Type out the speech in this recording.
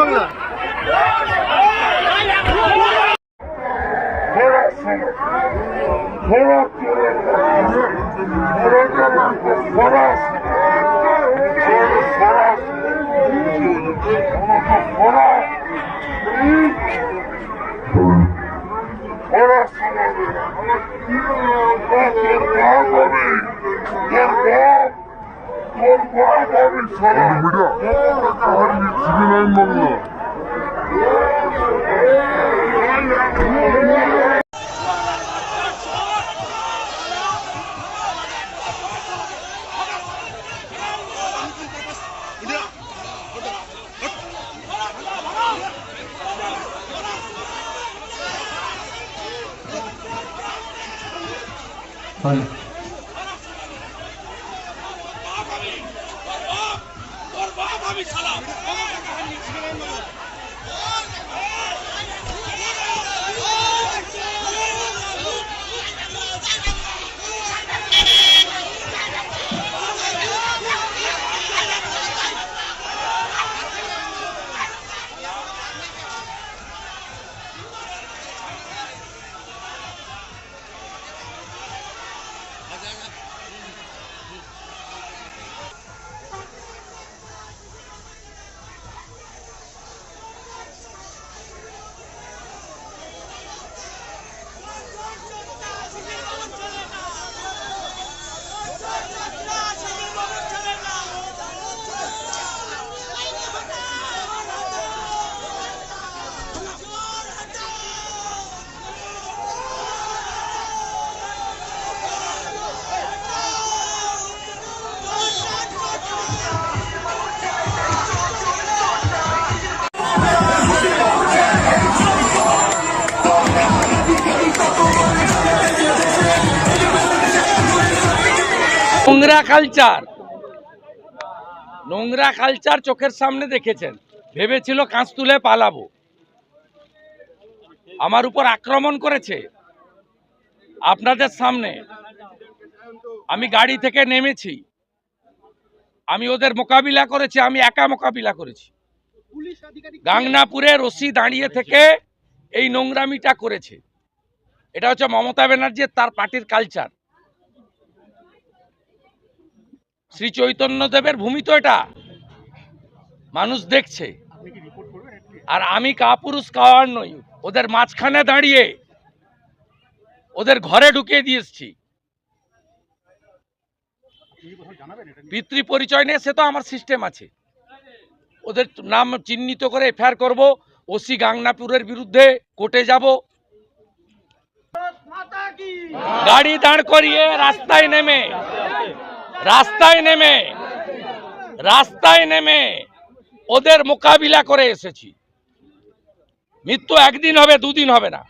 বাংলা ফরাস ফরাস You're wrong, Bobby. You're wrong, Bobby. You're wrong, Bobby. You're wrong, Bobby. You're wrong, Bobby. You're. Media বাপ আমি বাংলা নোংরা culture নোংরা কালচার চোখের সামনে দেখেছেন। ভেবেছিল কাঁচ তুলে পালাবো। আমার উপর আক্রমণ করেছে। আপনাদের সামনে আমি গাড়ি থেকে নেমেছি। আমি ওদের মোকাবিলা করেছি, আমি একা মোকাবিলা করেছি। গাংনাপুরে রশি দাঁড়িয়ে থেকে এই নোংরামিটা করেছে। এটা হচ্ছে মমতা ব্যানার্জি তার পার্টির কালচার শ্রী চৈতন্য দেবের ভূমি তো এটা। মানুষ দেখছে। আর আমি কাপুরুষ, কাওয়ার নই। ওদের মাঝখানে দাঁড়িয়ে ওদের ঘরে ঢুকিয়ে দিয়ে এসছি। পিতৃ পরিচয় নিয়ে সে তো আমার সিস্টেম আছে। ওদের নাম চিহ্নিত করে এফআইআর করব। ওসি গাংনাপুরের বিরুদ্ধে কোর্টে যাব। গাড়ি দাঁড় করিয়ে রাস্তায় নেমে রাস্তায় নেমে রাস্তায় নেমে ওদের মোকাবিলা করে এসেছি। মৃত্যু একদিন হবে দুদিন হবে না।